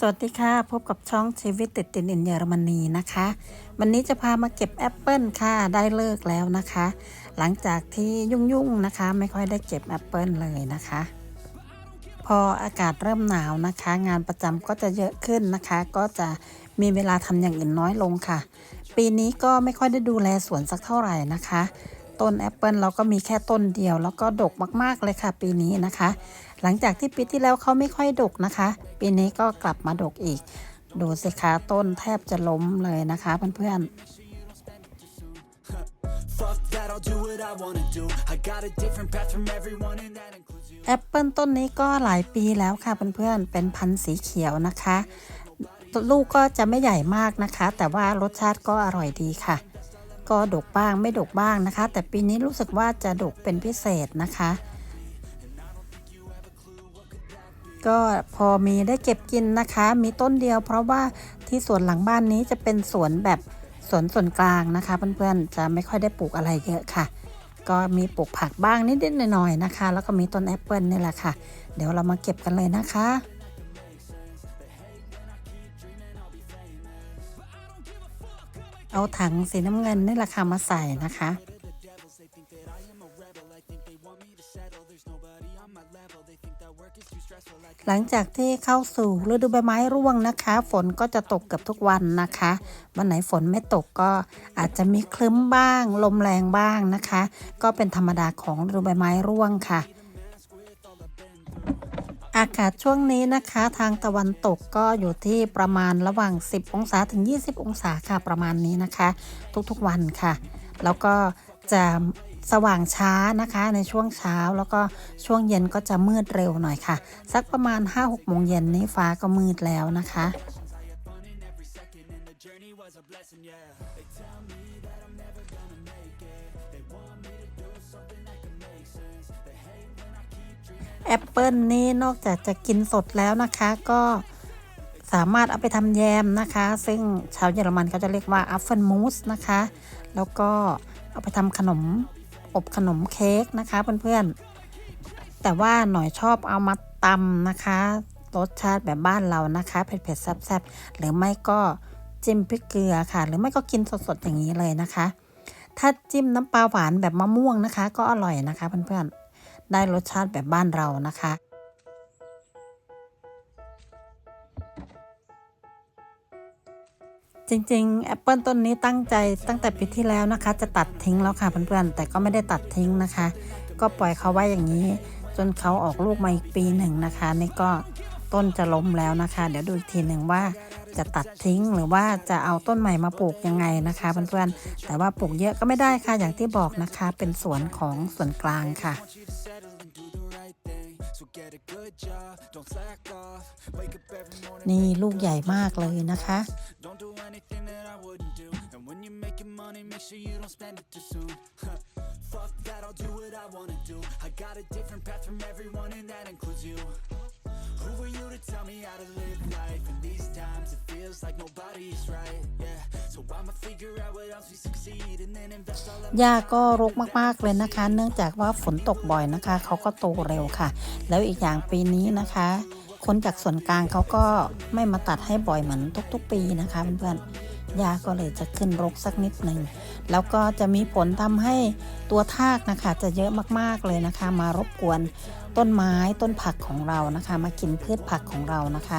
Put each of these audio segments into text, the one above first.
สวัสดีค่ะ พบกับช่องชีวิตติดตินอินเยอรมนีนะคะ วันนี้จะพามาเก็บแอปเปิลค่ะ ได้เลิกแล้วนะคะ หลังจากที่ยุ่งๆนะคะ ไม่ค่อยได้เก็บแอปเปิลเลยนะคะ พออากาศเริ่มหนาวนะคะ งานประจำก็จะเยอะขึ้นนะคะ ก็จะมีเวลาทำอย่างอื่นน้อยลงค่ะ ปีนี้ก็ไม่ค่อยได้ดูแลสวนสักเท่าไหร่นะคะ ต้นแอปเปิลเราก็มีแค่ต้นเดียว แล้วก็ดกมากๆเลยค่ะ ปีนี้นะคะ หลังจากที่ปีที่แล้วเขาไม่ค่อยดกนะคะ ปีนี้ก็กลับมาดกอีก ดูสิคะต้นแทบจะล้มเลยนะคะเพื่อนๆ Fuck that, I'll do what I wanna do. I got a different path from everyone, and that includes you. แอปเปิลต้นนี้ก็หลายปีแล้วค่ะเพื่อนๆ เป็นพันธุ์สีเขียวนะคะ ลูกก็จะไม่ใหญ่มากนะคะ แต่ว่ารสชาติก็อร่อยดีค่ะ ก็ดกบ้างไม่ดกบ้างนะคะ แต่ปีนี้รู้สึกว่าจะดกเป็นพิเศษนะคะ ก็พอมีได้เก็บกินนะคะ มีต้นเดียว เพราะว่าที่สวนหลังบ้านนี้จะเป็นสวนแบบสวนส่วนกลางนะคะ เพื่อนๆจะไม่ค่อยได้ปลูกอะไรเยอะค่ะ ก็มีปลูกผักบ้างนิดๆหน่อยๆนะคะ แล้วก็มีต้นแอปเปิลนี่แหละค่ะ เดี๋ยวเรามาเก็บกันเลยนะคะ เอาถังสีน้ำเงินนี่แหละค่ะมาใส่นะคะ หลังจากที่เข้าสู่ฤดูใบไม้ร่วงนะคะ ฝนก็จะตกเกือบทุกวันนะคะวันไหนฝนไม่ตกก็อาจจะมีคลึ้มบ้าง ลมแรงบ้างนะคะ ก็เป็นธรรมดาของฤดูใบไม้ร่วงค่ะ อากาศช่วงนี้นะคะทางตะวันตกก็อยู่ที่ประมาณระหว่าง 10 องศาถึง 20 องศาค่ะประมาณนี้นะคะ ทุกๆวันค่ะ แล้วก็จะสว่างช้านะคะในช่วงเช้าแล้วก็ช่วงเย็นก็จะมืดเร็วหน่อยค่ะ สักประมาณ 5-6โมงเย็นนี้ฟ้าก็มืดแล้วนะคะ แอปเปิลนี่นอกจากจะกินสดแล้วนะคะ ก็สามารถเอาไปทำแยมนะคะ ซึ่งชาวเยอรมันเขาจะเรียกว่าอัฟเฟิลมูสนะคะ แล้วก็เอาไปทำขนมอบขนมเค้กนะคะเพื่อนๆ แต่ว่าหน่อยชอบเอามาตำนะคะรสชาติแบบบ้านเรานะคะเผ็ดๆแซ่บๆหรือไม่ก็จิ้มพริกเกลือค่ะ หรือไม่ก็กินสดๆอย่างนี้เลยนะคะ ถ้าจิ้มน้ำปลาหวานแบบมะม่วงนะคะ ก็อร่อยนะคะเพื่อนๆ ได้รสชาติแบบบ้านเรานะคะจริงๆแอปเปิลต้นนี้ตั้งใจตั้งแต่ปีที่แล้วนะคะ จะตัดทิ้งแล้วค่ะเพื่อนๆแต่ก็ไม่ได้ตัดทิ้งนะคะ ก็ปล่อยเขาไว้อย่างนี้ จนเขาออกลูกมาอีกปีหนึ่งนะคะ นี่ก็ต้นจะล้มแล้วนะคะ เดี๋ยวดูอีกทีหนึ่งว่าจะตัดทิ้งหรือว่าจะเอาต้นใหม่มาปลูกยังไงนะคะเพื่อนๆแต่ว่าปลูกเยอะก็ไม่ได้ค่ะอย่างที่บอกนะคะ เป็นสวนของส่วนกลางค่ะ นี่ลูกใหญ่มากเลยนะคะ don't do anything that I wouldn't do. And when you're making money, make sure you don't spend it too soon. Fuck that, I'll do what I wanna do. I got a different path from everyone, and that includes you. Who are you to tell me how to live life? In these times, it feels like nobody's right. Yeah, so I'ma figure out what else we succeed, and then invest all of หญ้าก็รกมากๆเลยนะคะ เนื่องจากว่าฝนตกบ่อยนะคะ เขาก็โตเร็วค่ะ แล้วอีกอย่างปีนี้นะคะ คนจากส่วนกลางเขาก็ไม่มาตัดให้บ่อยเหมือนทุกๆ ปีนะคะเพื่อนๆหญ้าก็เลยจะขึ้นรกสักนิดหนึ่ง แล้วก็จะมีผลทำให้ตัวทากนะคะ จะเยอะมากๆเลยนะคะ มารบกวน ต้นไม้ต้นผักของเรานะคะ มากินพืชผักของเรานะคะ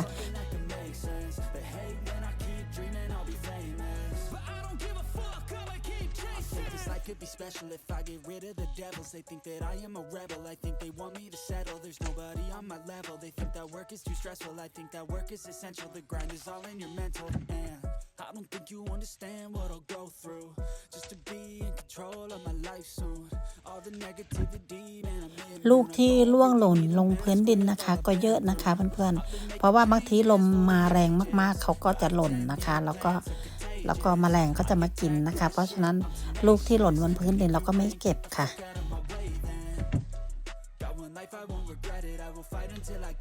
special if I get rid of the devils. They think that I am a rebel. I think they want me to settle. There's nobody on my level. They think that work is too stressful. I think that work is essential. The grind is all in your mental. And I don't think you understand what I'll go through just to be in control of my life soon. All the negativity, man, I'm in. ลูกที่ร่วงหล่นลงพื้นดินนะคะ ก็เยอะนะคะเพื่อนๆ เพราะว่าบางทีลมมาแรงมากๆ เขาก็จะหล่นนะคะ แล้วก็ แล้วก็แมลงก็จะมากินนะคะ เพราะฉะนั้นลูกที่หล่นบนพื้นดินเราก็ไม่เก็บค่ะ Got one life, I won't regret it. I will fight until I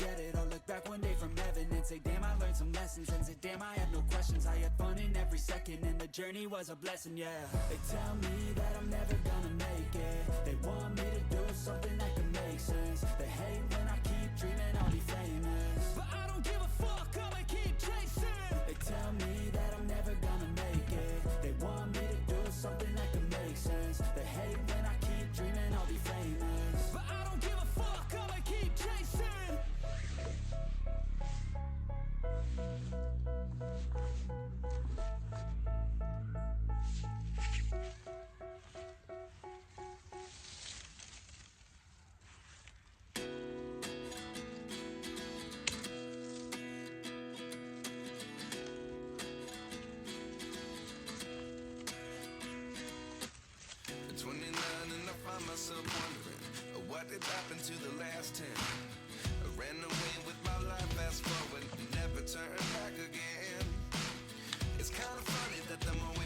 find myself wondering uh, what did happen to the last ten. I ran away with my life, fast forward, never turn back again. It's kind of funny that the more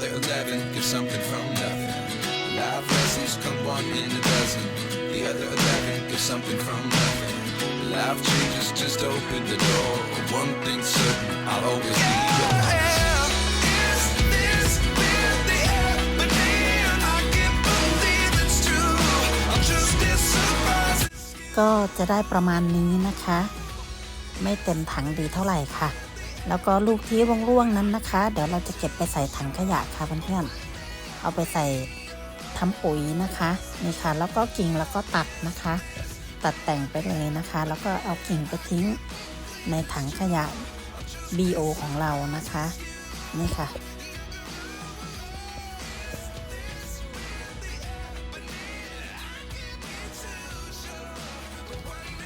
The other eleven get something from nothing. Life lessons come one in a dozen. The other eleven get something from nothing. Life changes just open the door. One thing's certain, I'll always be yours. Is this really happening? I can't believe it's true. I'm just as surprised. ก็จะได้ประมาณนี้นะคะ ไม่เต็มถังดีเท่าไหร่ค่ะ แล้วก็ลูกที่ร่วงๆนั้นนะคะ เดี๋ยวเราจะเก็บไปใส่ถังขยะค่ะเพื่อนๆเอาไปใส่ทำปุ๋ยนะคะนี่ค่ะ แล้วก็กิ่งแล้วก็ตัดนะคะ ตัดแต่งไปเลยนะคะ แล้วก็เอากิ่งไปทิ้งในถังขยะ BO ของเรานะคะ นี่ค่ะ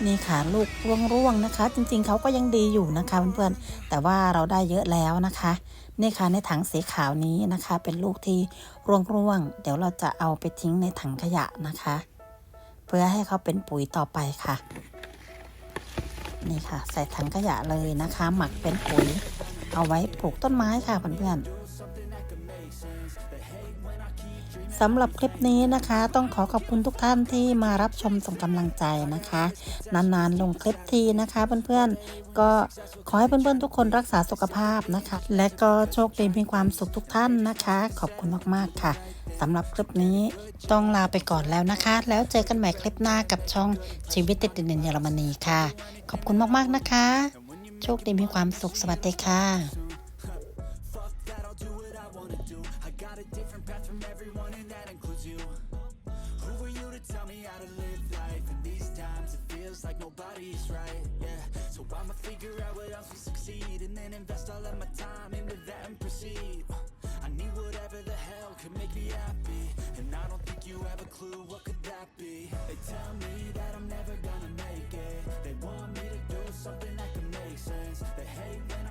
นี่ค่ะลูกร่วงๆนะคะ จริงๆเขาก็ยังดีอยู่นะคะเพื่อนๆแต่ว่าเราได้เยอะแล้วนะคะ นี่ค่ะในถังสีขาวนี้นะคะ เป็นลูกที่ร่วงๆเดี๋ยวเราจะเอาไปทิ้งในถังขยะนะคะ เพื่อให้เขาเป็นปุ๋ยต่อไปค่ะนี่ค่ะ ใส่ถังขยะเลยนะคะ หมักเป็นปุ๋ย เอาไว้ปลูกต้นไม้ค่ะเพื่อนๆ สำหรับคลิปนี้นะคะ ต้องขอขอบคุณทุกท่านที่มารับชมส่งกำลังใจนะคะ นานๆลงคลิปทีนะคะเพื่อนๆก็ขอให้เพื่อนๆทุกคนรักษาสุขภาพนะคะ และก็โชคดีมีความสุขทุกท่านนะคะ ขอบคุณมากๆค่ะสำหรับคลิปนี้ต้องลาไปก่อนแล้วนะคะ แล้วเจอกันใหม่คลิปหน้ากับช่องชีวิตติดดินเยอรมนีค่ะ ขอบคุณมากๆนะคะ โชคดีมีความสุขสวัสดีค่ะ just right, yeah. So I'ma figure out what else will succeed And then invest all of my time into that and proceed. I need whatever the hell could make me happy And I don't think you have a clue what could that be. They tell me that I'm never gonna make it. They want me to do something that can make sense. They hate when I